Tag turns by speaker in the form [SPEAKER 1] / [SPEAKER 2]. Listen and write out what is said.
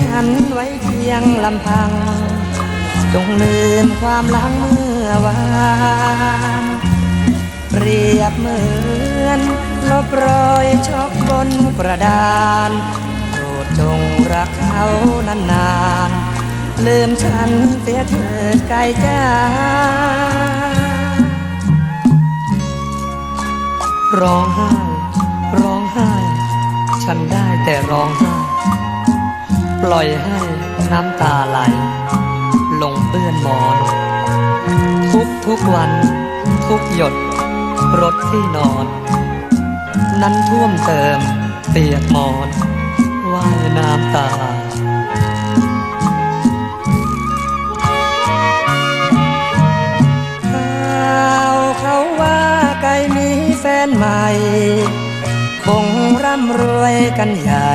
[SPEAKER 1] ฉันไว้เพียงลำพัง จงลืมความหลังเมื่อวานเปรียบเหมือนลบรอยช็อกบนกระดานโปรดจงรักเขานานๆ ลืมฉันเสียเถิดไกลจ้าร้องไห้ ร้องไห้ ฉันได้แต่ร้องไห้ ปล่อยให้น้ำตาไหล ลงเปื้อนหมอน ทุกทุกวัน ทุกหยด รถที่นอน นั้นท่วมเติมเปียกหมอนว่ายน้ำตาข่าเขาว่าไก่มีแฟนใหม่ คงร่ำรวยกันใหญ่